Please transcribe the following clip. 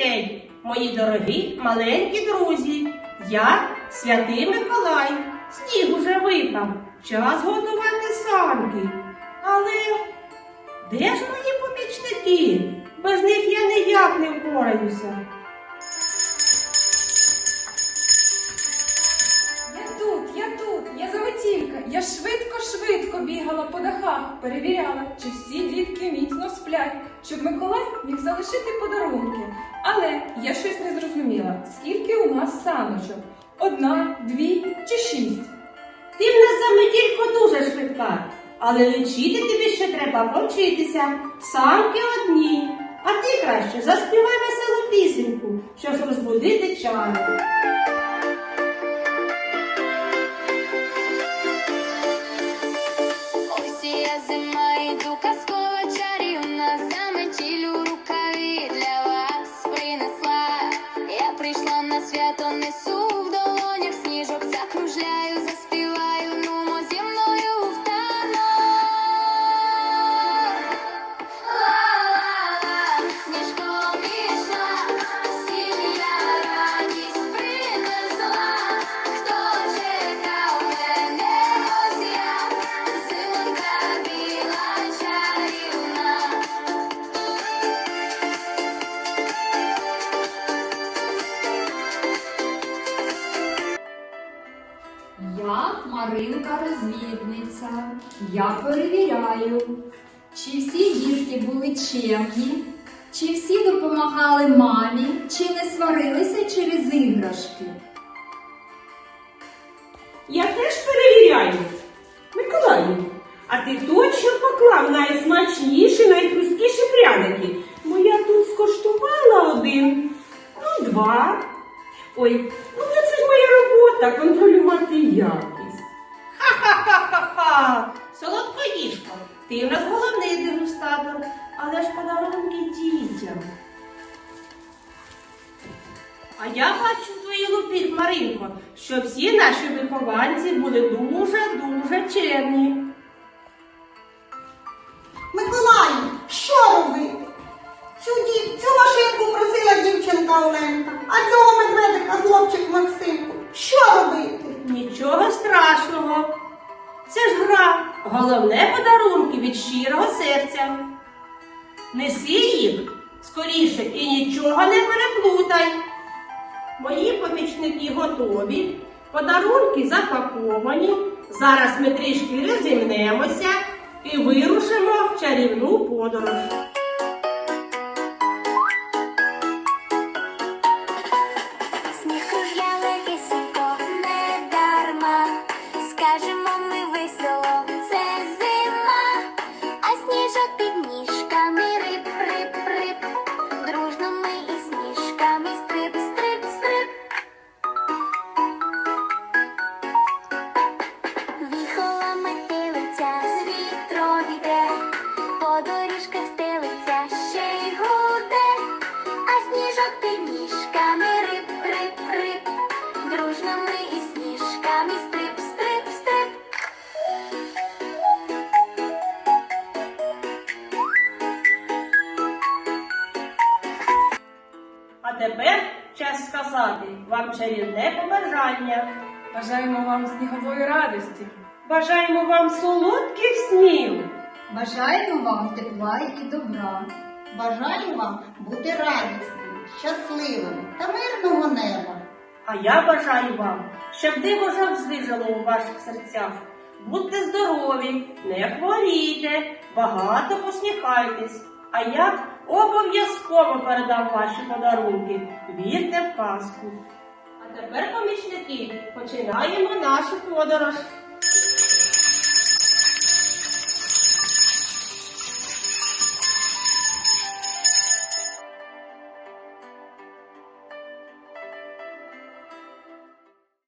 день, мої дорогі маленькі друзі. Я святий Миколай. Сніг уже випав. Час готувати санки. Але де ж мої помічники? Без них я ніяк не впораюся. Я тут, я тут, я заметілька. Я швидко-швидко бігала по дахах, перевіряла, чи всі дітки щоб Миколай міг залишити подарунки. Але я щось не зрозуміла, скільки у нас саночок? Одна, дві чи шість? Ти в нас заметілько дуже швидка, але лечити тобі ще треба повчитися. Самки одні. А ти краще заспівай веселу пісеньку, щоб розбудити чари. começo Маринка розвідниця. Я перевіряю, чи всі дітки були чемні, чи всі допомагали мамі, чи не сварилися через іграшки. Я теж перевіряю. Миколаю, а ти точно поклав найсмачніші, найхрусткіші пряники? Бо я тут скоштувала один, ну два. Ой, ну це ж моя робота контролювати якість. Ха-ха-ха-ха-ха! Ти в нас головний дегустатор, але ж подарунки дітям. А я бачу твої лупі, Маринко, що всі наші вихованці були дуже-дуже чемні. Головне подарунки від щирого серця. Неси їх скоріше і нічого не переплутай. Мої помічники готові, подарунки запаковані. Зараз ми трішки розімнемося і вирушимо в чарівну подорож. Сніжок під ніжками рип, рип, рип. Дружно ми із сніжками стрип, стрип, стрип. А тепер час сказати вам чарівне побажання. Бажаємо вам снігової радості. Бажаємо вам солодких снів. Бажаємо вам тепла і добра. Бажаю вам бути радісним, щасливим та мирного неба. А я бажаю вам, щоб диво завжди жило у ваших серцях. Будьте здорові, не хворійте, багато посміхайтесь. А я обов'язково передам ваші подарунки. Вірте в казку. А тепер, помічники, починаємо нашу подорож.